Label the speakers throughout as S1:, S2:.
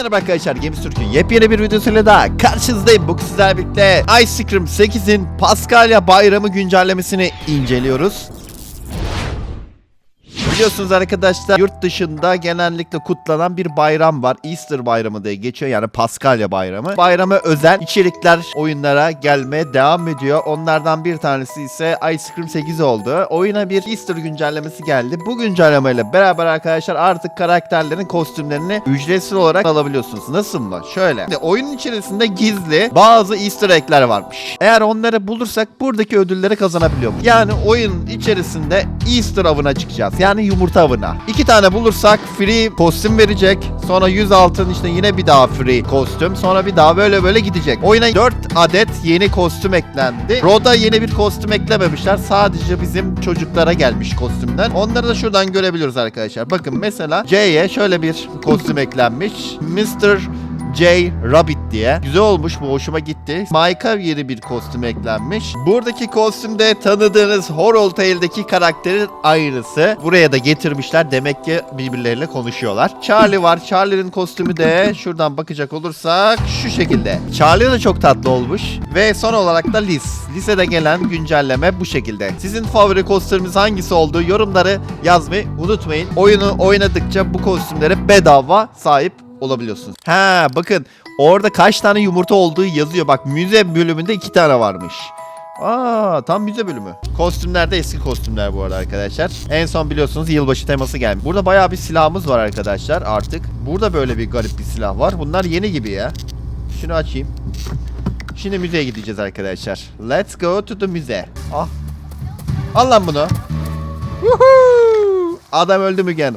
S1: Merhaba arkadaşlar Games Türk'ün yepyeni bir videosuyla daha karşınızdayım. Bugün sizlerle birlikte Ice Cream 8'in Paskalya Bayramı güncellemesini inceliyoruz. Biliyorsunuz arkadaşlar yurt dışında genellikle kutlanan bir bayram var. Easter bayramı diye geçiyor yani Paskalya bayramı. Bayrama özel içerikler oyunlara gelmeye devam ediyor. Onlardan bir tanesi ise Ice Cream 8 oldu. Oyuna bir Easter güncellemesi geldi. Bu güncellemeyle beraber arkadaşlar artık karakterlerin kostümlerini ücretsiz olarak alabiliyorsunuz. Nasıl mı? Şöyle. Şimdi oyunun içerisinde gizli bazı Easter egg'ler varmış. Eğer onları bulursak buradaki ödülleri kazanabiliyormuş. Yani oyun içerisinde Easter avına çıkacağız. Yani yumurta avına. İki tane bulursak free kostüm verecek. Sonra 100 altın işte yine bir daha free kostüm. Sonra bir daha böyle böyle gidecek. Oyuna 4 adet yeni kostüm eklendi. Roda yeni bir kostüm eklememişler. Sadece bizim çocuklara gelmiş kostümden. Onları da şuradan görebiliyoruz arkadaşlar. Bakın mesela J'ye şöyle bir kostüm eklenmiş. Mr. J. Rabbit diye. Güzel olmuş bu hoşuma gitti. Mike'a yeni bir kostüm eklenmiş. Buradaki kostümde tanıdığınız Horror Tale'deki karakterin aynısı. Buraya da getirmişler. Demek ki birbirleriyle konuşuyorlar. Charlie var. Charlie'nin kostümü de şuradan bakacak olursak şu şekilde. Charlie de çok tatlı olmuş. Ve son olarak da Liz. Lise'de gelen güncelleme bu şekilde. Sizin favori kostümünüz hangisi olduğu yorumları yazmayı unutmayın. Oyunu oynadıkça bu kostümlere bedava sahip olabiliyorsunuz. Ha bakın orada kaç tane yumurta olduğu yazıyor. Bak müze bölümünde iki tane varmış. Aa tam müze bölümü. Kostümler de eski kostümler bu arada arkadaşlar. En son biliyorsunuz yılbaşı teması gelmiş. Burada bayağı bir silahımız var arkadaşlar artık. Burada böyle bir garip bir silah var. Bunlar yeni gibi ya. Şunu açayım. Şimdi müzeye gideceğiz arkadaşlar. Let's go to the müze. Ah. Al lan bunu. Woohoo! Adam öldü mü gene?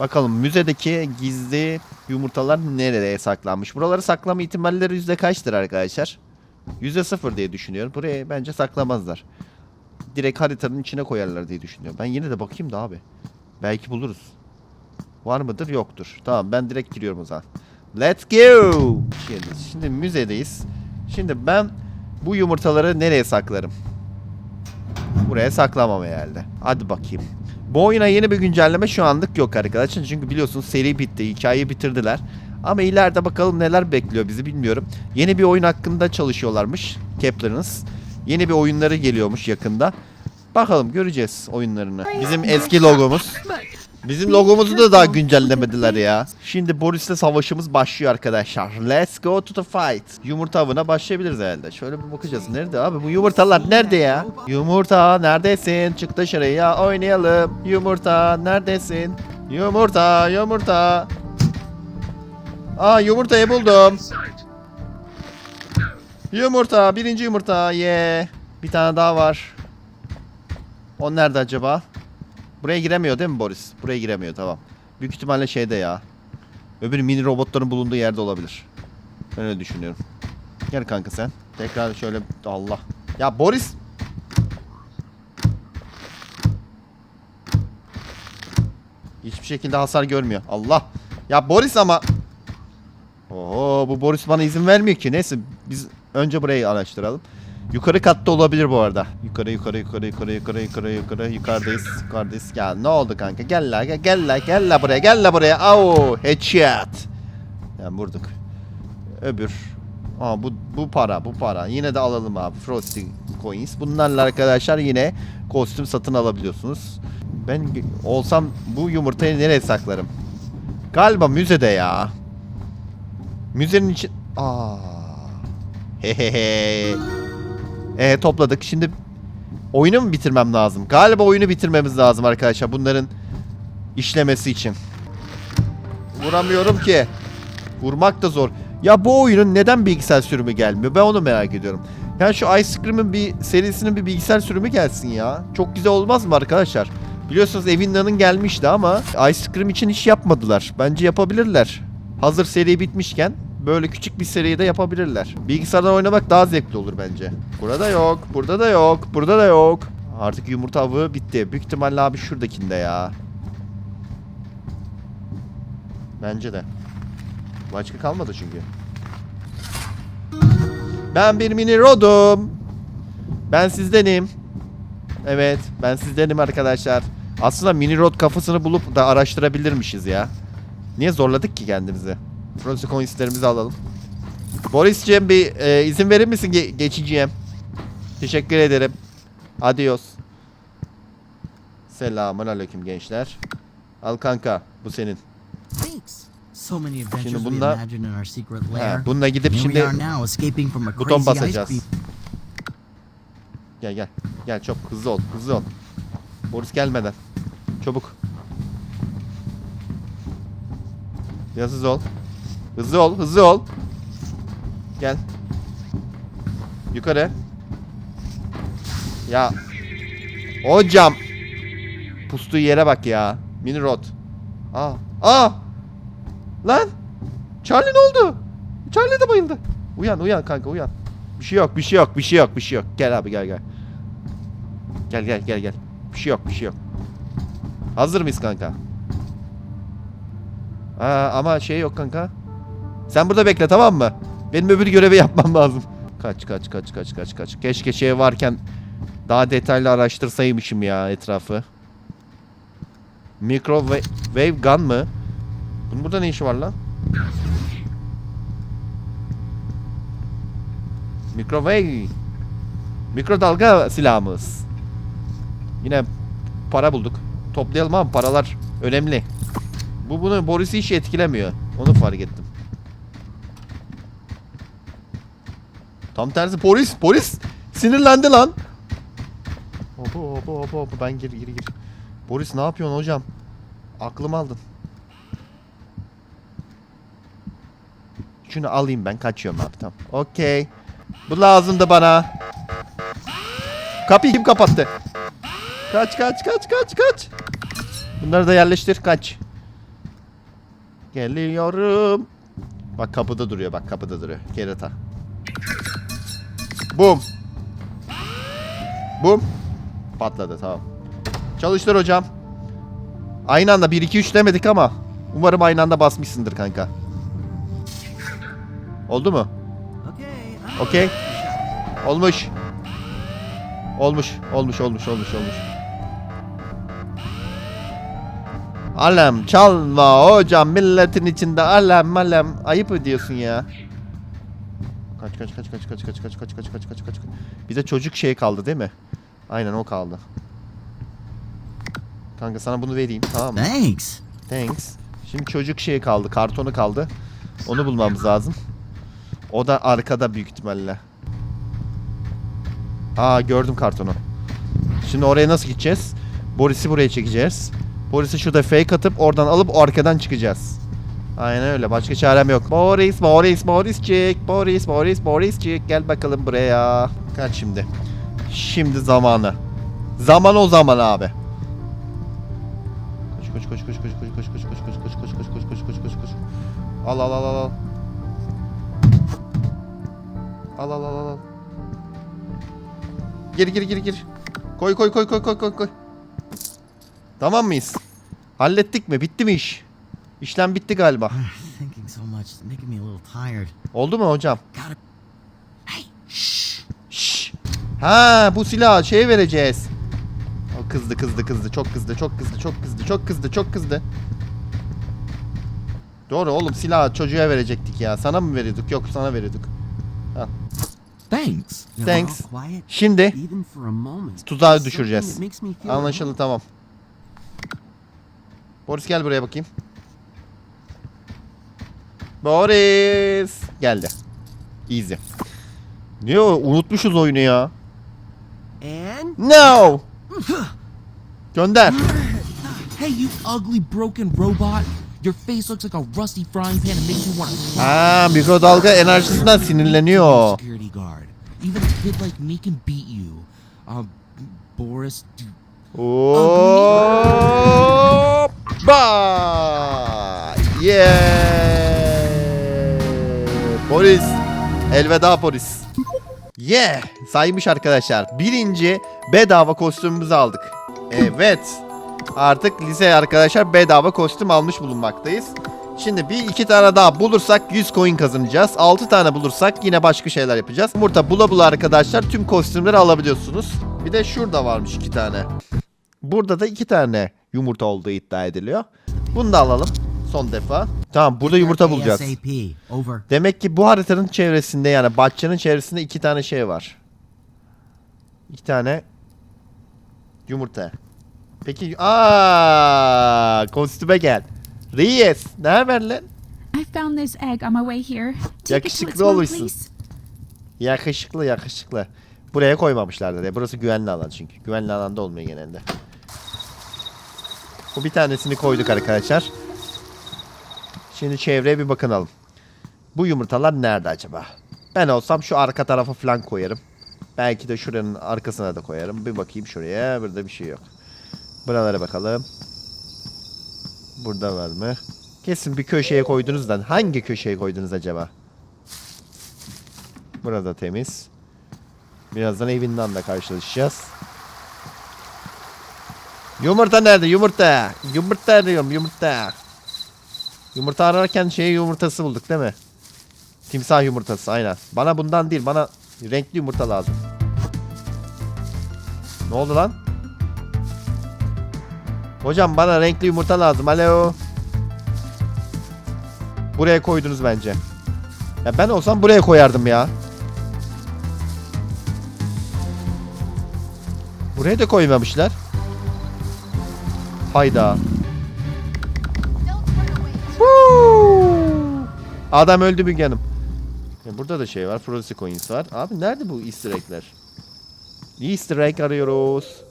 S1: Bakalım müzedeki gizli yumurtalar nereye saklanmış? Buraları saklama ihtimalleri yüzde kaçtır arkadaşlar? Yüzde sıfır diye düşünüyorum. Buraya bence saklamazlar. Direkt haritanın içine koyarlar diye düşünüyorum. Ben yine de bakayım da abi. Belki buluruz. Var mıdır? Yoktur. Tamam ben direkt giriyorum o zaman. Let's go! Şimdi, şimdi müzedeyiz. Şimdi ben bu yumurtaları nereye saklarım? Buraya saklamam herhalde. Hadi bakayım. Bu oyuna yeni bir güncelleme şu anlık yok arkadaşlar. Çünkü biliyorsunuz seri bitti. Hikayeyi bitirdiler. Ama ileride bakalım neler bekliyor bizi bilmiyorum. Yeni bir oyun hakkında çalışıyorlarmış. Kepler'ınız. Yeni bir oyunları geliyormuş yakında. Bakalım göreceğiz oyunlarını. Bizim eski logomuz. Bizim logomuzu da daha güncellemediler ya. Şimdi Boris'le savaşımız başlıyor arkadaşlar. Let's go to the fight. Yumurta avına başlayabiliriz herhalde. Şöyle bir bakacağız. Nerede abi bu yumurtalar nerede ya? Yumurta neredesin? Çık dışarıya oynayalım. Yumurta neredesin? Yumurta yumurta. Aa yumurtayı buldum. Yumurta birinci yumurta ye. Bir tane daha var. O nerede acaba? Buraya giremiyor değil mi Boris? Buraya giremiyor tamam. Büyük ihtimalle şeyde ya. Öbür mini robotların bulunduğu yerde olabilir. Ben öyle düşünüyorum. Gel kanka sen. Tekrar şöyle Allah. Ya Boris Hiçbir şekilde hasar görmüyor. Allah. Ya Boris ama Oo bu Boris bana izin vermiyor ki. Neyse biz önce burayı araştıralım. Yukarı katta olabilir bu arada. Yukarı yukarı yukarı yukarı yukarı yukarı yukarı yukarıdayız. Yukarıdayız. Ya ne oldu kanka? Gel la gel, gel la gel la buraya gel la buraya. Au headshot. Yani vurduk. Öbür. Aa bu bu para bu para. Yine de alalım abi. Frosty coins. Bunlarla arkadaşlar yine kostüm satın alabiliyorsunuz. Ben olsam bu yumurtayı nereye saklarım? Galiba müzede ya. Müzenin için... Aa. Hehehe. E topladık. Şimdi oyunu mu bitirmem lazım? Galiba oyunu bitirmemiz lazım arkadaşlar bunların işlemesi için. Vuramıyorum ki. Vurmak da zor. Ya bu oyunun neden bilgisayar sürümü gelmiyor? Ben onu merak ediyorum. Yani şu Ice Cream'in bir serisinin bir bilgisayar sürümü gelsin ya. Çok güzel olmaz mı arkadaşlar? Biliyorsunuz Evina'nın gelmişti ama Ice Cream için iş yapmadılar. Bence yapabilirler. Hazır seri bitmişken böyle küçük bir seriyi de yapabilirler. Bilgisayardan oynamak daha zevkli olur bence. Burada yok, burada da yok, burada da yok. Artık yumurta avı bitti. Büyük ihtimalle abi şuradakinde ya. Bence de. Başka kalmadı çünkü. Ben bir mini rodum. Ben sizdenim. Evet, ben sizdenim arkadaşlar. Aslında mini rod kafasını bulup da araştırabilirmişiz ya. Niye zorladık ki kendimizi? Bronze coinslerimizi alalım. Boris'cim bir e, izin verir misin ge geçiciyem? Teşekkür ederim. Adios. Selamun aleyküm gençler. Al kanka bu senin.
S2: Şimdi bunda he,
S1: bununla gidip şimdi buton basacağız. Gel gel. Gel çok hızlı ol. Hızlı ol. Boris gelmeden. Çabuk. Yazız ol. Hızlı ol. Hızlı ol. Gel. Yukarı. Ya. Hocam. Pustuğu yere bak ya. Mini rot. Aa. Aa. Lan. Charlie ne oldu? Charlie de bayıldı. Uyan uyan kanka uyan. Bir şey yok, bir şey yok, bir şey yok, bir şey yok. Gel abi gel gel. Gel gel gel gel. Bir şey yok, bir şey yok. Hazır mıyız kanka? Aa, ama şey yok kanka. Sen burada bekle tamam mı? Benim öbür görevi yapmam lazım. Kaç kaç kaç kaç kaç kaç. Keşke şey varken daha detaylı araştırsaymışım ya etrafı. Microwave gun mı? Bunun burada ne işi var lan? Microwave. Mikrodalga silahımız. Yine para bulduk. Toplayalım ama paralar önemli. Bu bunu Boris'i hiç etkilemiyor. Onu fark ettim. Tam tersi polis, polis sinirlendi lan. Hop hop hop hop ben gir gir gir. Boris ne yapıyorsun hocam? Aklımı aldın. Şunu alayım ben kaçıyorum abi tamam. Okey. Bu lazımdı bana. Kapıyı kim kapattı? Kaç kaç kaç kaç kaç. Bunları da yerleştir kaç. Geliyorum. Bak kapıda duruyor bak kapıda duruyor. Kerata. Bum. Bum. Patladı tamam. Çalıştır hocam. Aynı anda 1 2 3 demedik ama umarım aynı anda basmışsındır kanka. Oldu mu? Okey. Olmuş. Olmuş, olmuş, olmuş, olmuş, olmuş. Alem çalma hocam milletin içinde alem alem ayıp ediyorsun ya. Kaç kaç kaç kaç kaç kaç kaç kaç kaç kaç kaç kaç. Bir de çocuk şey kaldı değil mi? Aynen o kaldı. Kanka sana bunu vereyim tamam mı?
S2: Thanks.
S1: Thanks. Şimdi çocuk şey kaldı, kartonu kaldı. Onu bulmamız lazım. O da arkada büyük ihtimalle. Aa gördüm kartonu. Şimdi oraya nasıl gideceğiz? Boris'i buraya çekeceğiz. Boris'i şurada fake atıp oradan alıp o arkadan çıkacağız. Aynen öyle. Başka çarem yok. Boris, Boris, Boris çık. Boris, Boris, Boris çık. Gel bakalım buraya. Kaç şimdi? Şimdi zamanı. Zaman o zaman abi. Koş koş koş koş koş koş koş koş koş koş koş koş koş koş koş koş koş koş. Al al al al. Al al al al al. Gir gir gir gir. Koy koy koy koy koy koy koy. Tamam mıyız? Hallettik mi? Bitti mi iş? İşlem bitti galiba. Oldu mu hocam?
S2: Gotta. Hey, shh.
S1: Şşş. Ha bu silahı şeye vereceğiz. O kızdı kızdı kızdı çok kızdı çok kızdı çok kızdı çok kızdı çok kızdı. Doğru oğlum silahı çocuğa verecektik ya. Sana mı veriyorduk? Yok sana veriyorduk.
S2: Thanks.
S1: Thanks. Şimdi tuzağa düşüreceğiz. Anlaşıldı tamam. Boris gel buraya bakayım. Boris geldi. Easy. Niye o? Unutmuşuz oyunu ya.
S2: And
S1: No. Gönder.
S3: Hey, you ugly broken robot! Your face looks like a rusty frying pan and makes you want to
S1: Ha mikrodalga enerjisinden sinirleniyor.
S3: security guard. Even a kid like me can beat you. Um, Boris, d-
S1: Hoppa! Yeah! Polis. Elveda polis. Yeah! Saymış arkadaşlar. Birinci bedava kostümümüzü aldık. Evet. Artık lise arkadaşlar bedava kostüm almış bulunmaktayız. Şimdi bir iki tane daha bulursak 100 coin kazanacağız. 6 tane bulursak yine başka şeyler yapacağız. Burada bula bula arkadaşlar tüm kostümleri alabiliyorsunuz. Bir de şurada varmış iki tane. Burada da iki tane yumurta olduğu iddia ediliyor. Bunu da alalım. Son defa. Tamam burada yumurta bulacağız. Demek ki bu haritanın çevresinde yani bahçenin çevresinde iki tane şey var. İki tane yumurta. Peki aa kostüme gel. Reis ne haber lan?
S4: I found this egg on my way here.
S1: Yakışıklı olmuşsun.
S4: please.
S1: Yakışıklı yakışıklı. Buraya koymamışlardı diye. Burası güvenli alan çünkü. Güvenli alanda olmuyor genelde. Bu bir tanesini koyduk arkadaşlar. Şimdi çevreye bir bakınalım. Bu yumurtalar nerede acaba? Ben olsam şu arka tarafa falan koyarım. Belki de şuranın arkasına da koyarım. Bir bakayım şuraya. Burada bir şey yok. Buralara bakalım. Burada var mı? Kesin bir köşeye koydunuz da hangi köşeye koydunuz acaba? Burada temiz. Birazdan evinden de karşılaşacağız. Yumurta nerede? Yumurta. Yumurta arıyorum yumurta. Yumurta ararken şey yumurtası bulduk değil mi? Timsah yumurtası aynen. Bana bundan değil bana renkli yumurta lazım. Ne oldu lan? Hocam bana renkli yumurta lazım. Alo. Buraya koydunuz bence. Ya ben olsam buraya koyardım ya. Buraya da koymamışlar. Hayda. Adam öldü Müge Hanım. Ya burada da şey var. Frosty Coins var. Abi nerede bu easter egg'ler? Easter egg arıyoruz.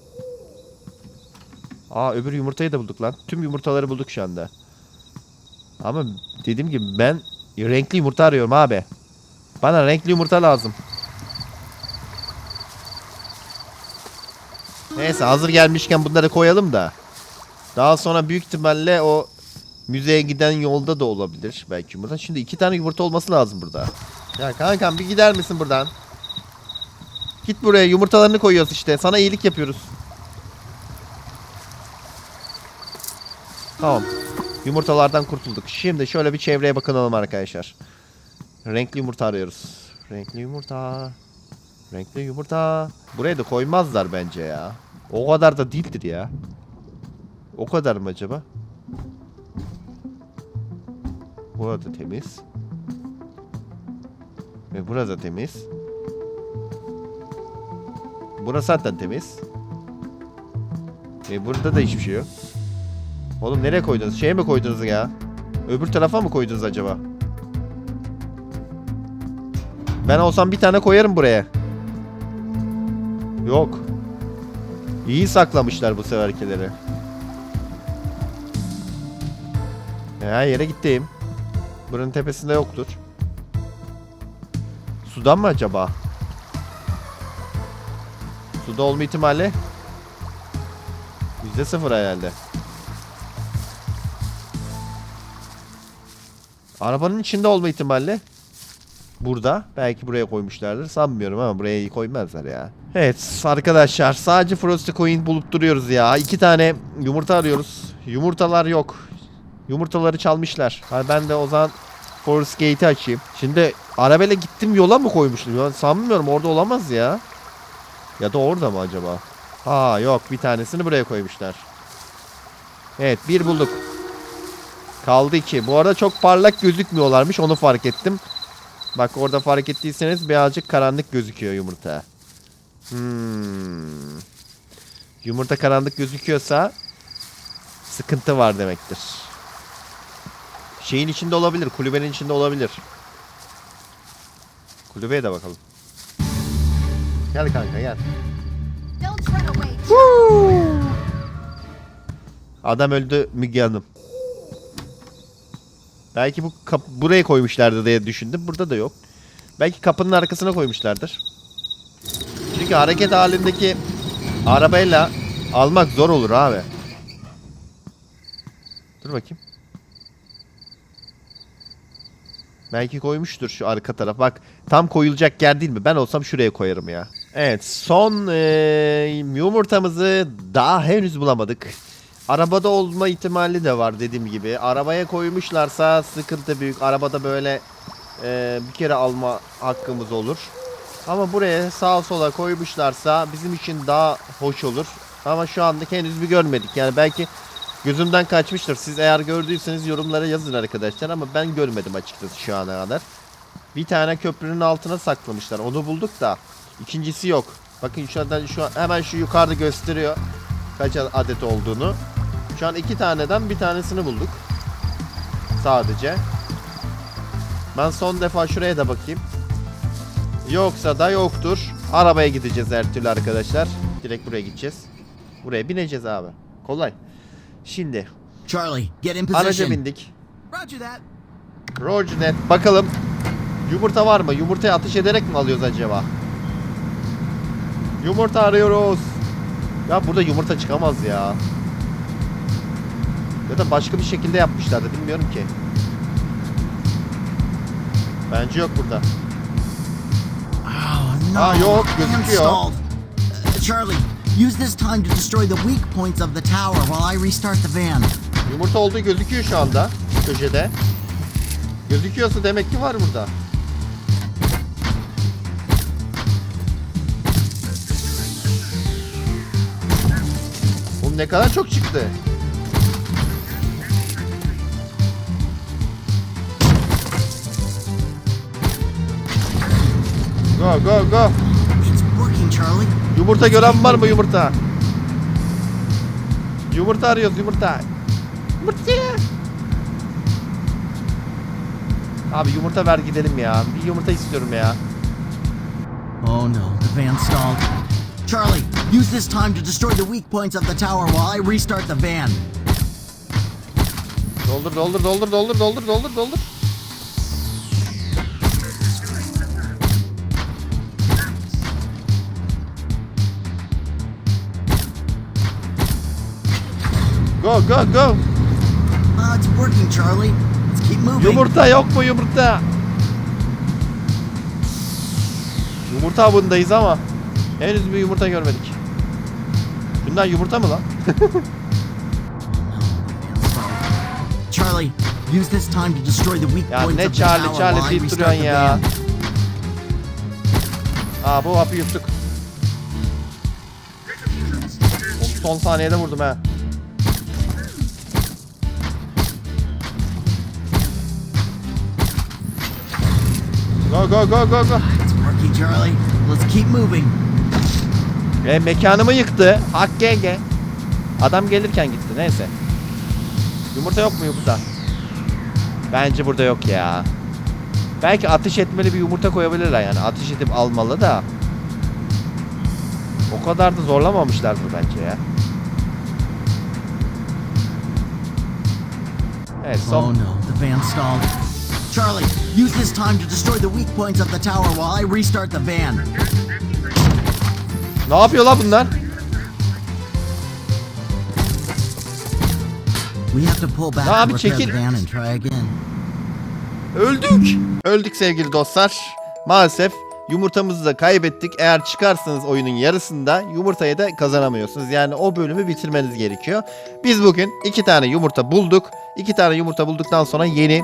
S1: Aa öbür yumurtayı da bulduk lan. Tüm yumurtaları bulduk şu anda. Ama dediğim gibi ben renkli yumurta arıyorum abi. Bana renkli yumurta lazım. Neyse hazır gelmişken bunları koyalım da. Daha sonra büyük ihtimalle o müzeye giden yolda da olabilir belki yumurta. Şimdi iki tane yumurta olması lazım burada. Ya kankam bir gider misin buradan? Git buraya yumurtalarını koyuyoruz işte. Sana iyilik yapıyoruz. Tamam. Yumurtalardan kurtulduk. Şimdi şöyle bir çevreye bakınalım arkadaşlar. Renkli yumurta arıyoruz. Renkli yumurta. Renkli yumurta. Buraya da koymazlar bence ya. O kadar da değildir ya. O kadar mı acaba? Burada temiz. Ve burada temiz. Burası zaten temiz. E burada da hiçbir şey yok. Oğlum nereye koydunuz? Şeye mi koydunuz ya? Öbür tarafa mı koydunuz acaba? Ben olsam bir tane koyarım buraya. Yok. İyi saklamışlar bu seferkileri. Her yere gittim. Buranın tepesinde yoktur. Sudan mı acaba? Suda olma ihtimali Yüzde sıfır herhalde. Arabanın içinde olma ihtimali Burada. Belki buraya koymuşlardır. Sanmıyorum ama buraya koymazlar ya. Evet arkadaşlar sadece Frosty Coin bulup duruyoruz ya. İki tane yumurta arıyoruz. Yumurtalar yok. Yumurtaları çalmışlar. Ha, ben de o zaman Forest Gate'i açayım. Şimdi arabayla gittim yola mı koymuşlar? Ya, sanmıyorum orada olamaz ya. Ya da orada mı acaba? Ha yok bir tanesini buraya koymuşlar. Evet bir bulduk. Kaldı iki. Bu arada çok parlak gözükmüyorlarmış onu fark ettim. Bak orada fark ettiyseniz birazcık karanlık gözüküyor yumurta. Hmm. Yumurta karanlık gözüküyorsa sıkıntı var demektir. Şeyin içinde olabilir, kulübenin içinde olabilir. Kulübeye de bakalım. Gel kanka gel. Adam öldü Müge Hanım. Belki bu kap buraya koymuşlardı diye düşündüm. Burada da yok. Belki kapının arkasına koymuşlardır. Çünkü hareket halindeki arabayla almak zor olur abi. Dur bakayım. Belki koymuştur şu arka taraf. Bak tam koyulacak yer değil mi? Ben olsam şuraya koyarım ya. Evet son eee, yumurtamızı daha henüz bulamadık. Arabada olma ihtimali de var dediğim gibi. Arabaya koymuşlarsa sıkıntı büyük. Arabada böyle eee, bir kere alma hakkımız olur. Ama buraya sağa sola koymuşlarsa bizim için daha hoş olur. Ama şu anlık henüz bir görmedik. Yani belki Gözümden kaçmıştır. Siz eğer gördüyseniz yorumlara yazın arkadaşlar ama ben görmedim açıkçası şu ana kadar. Bir tane köprünün altına saklamışlar. Onu bulduk da ikincisi yok. Bakın şu anda şu an hemen şu yukarıda gösteriyor kaç adet olduğunu. Şu an iki taneden bir tanesini bulduk. Sadece. Ben son defa şuraya da bakayım. Yoksa da yoktur. Arabaya gideceğiz her türlü arkadaşlar. Direkt buraya gideceğiz. Buraya bineceğiz abi. Kolay. Şimdi
S2: Charlie, get in
S1: araca
S2: position.
S1: bindik.
S2: Roger that.
S1: Roger net. Bakalım. Yumurta var mı? Yumurtayı ateş ederek mi alıyoruz acaba? Yumurta arıyoruz. Ya burada yumurta çıkamaz ya. Ya da başka bir şekilde yapmışlardı bilmiyorum ki. Bence yok burada.
S2: Oh no.
S1: Ah, yok, gözüküyor.
S2: Uh, Charlie, use this time to destroy the weak points of the tower while I restart the van.
S1: Yumurta olduğu gözüküyor şu anda köşede. Gözüküyorsa demek ki var burada. Oğlum ne kadar çok çıktı. Go go go. Yumurta gören var mı yumurta? Yumurta arıyoruz yumurta. Yumurta. Abi yumurta ver gidelim ya. Bir yumurta istiyorum ya.
S2: Oh no, the van stalled. Charlie, use this time to destroy the weak points of the tower while I restart the van.
S1: Doldur doldur doldur doldur doldur doldur doldur. Go go go.
S2: Ah, it's working, Charlie. Let's keep moving.
S1: Yumurta yok mu yumurta? Yumurta avındayız ama henüz bir yumurta görmedik. Bunlar yumurta mı lan?
S2: Charlie, use this time to destroy the weak
S1: Ya
S2: points
S1: ne
S2: of the
S1: Charlie
S2: tower
S1: Charlie deyip
S2: restart
S1: duruyorsun ya. Aa bu hapı yuttuk. Son saniyede vurdum ha. Go go go go go.
S2: It's working, Charlie. Let's keep moving.
S1: E mekanımı yıktı. Hak GG. Adam gelirken gitti neyse. Yumurta yok mu yumurta? Bence burada yok ya. Belki ateş etmeli bir yumurta koyabilirler yani. Ateş edip almalı da. O kadar da zorlamamışlardır bence ya. Evet son.
S2: Oh no, the van stalled. Charlie, use this time to destroy the weak points of the tower while I restart the van.
S1: Ne yapıyor lan bunlar?
S2: We have to pull back
S1: abi çekil. Öldük. Öldük sevgili dostlar. Maalesef yumurtamızı da kaybettik. Eğer çıkarsanız oyunun yarısında yumurtayı da kazanamıyorsunuz. Yani o bölümü bitirmeniz gerekiyor. Biz bugün iki tane yumurta bulduk. İki tane yumurta bulduktan sonra yeni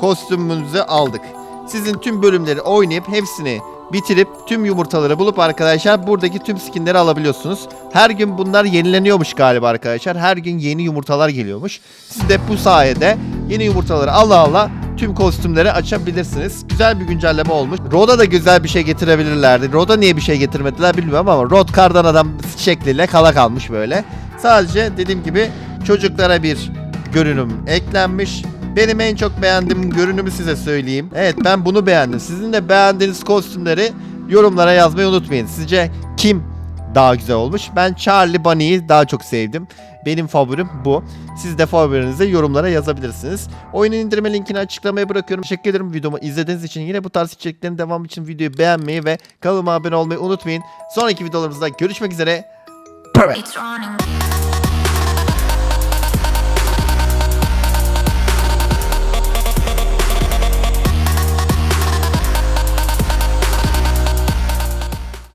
S1: kostümümüzü aldık. Sizin tüm bölümleri oynayıp hepsini bitirip tüm yumurtaları bulup arkadaşlar buradaki tüm skinleri alabiliyorsunuz. Her gün bunlar yenileniyormuş galiba arkadaşlar. Her gün yeni yumurtalar geliyormuş. Siz de bu sayede yeni yumurtaları Allah Allah tüm kostümleri açabilirsiniz. Güzel bir güncelleme olmuş. Rod'a da güzel bir şey getirebilirlerdi. Rod'a niye bir şey getirmediler bilmiyorum ama Rod kardan adam şekliyle kala kalmış böyle. Sadece dediğim gibi çocuklara bir görünüm eklenmiş. Benim en çok beğendiğim görünümü size söyleyeyim. Evet ben bunu beğendim. Sizin de beğendiğiniz kostümleri yorumlara yazmayı unutmayın. Sizce kim daha güzel olmuş? Ben Charlie Bunny'yi daha çok sevdim. Benim favorim bu. Siz de favorinizi yorumlara yazabilirsiniz. Oyunun indirme linkini açıklamaya bırakıyorum. Teşekkür ederim videomu izlediğiniz için. Yine bu tarz içeriklerin devamı için videoyu beğenmeyi ve kanalıma abone olmayı unutmayın. Sonraki videolarımızda görüşmek üzere.
S5: Running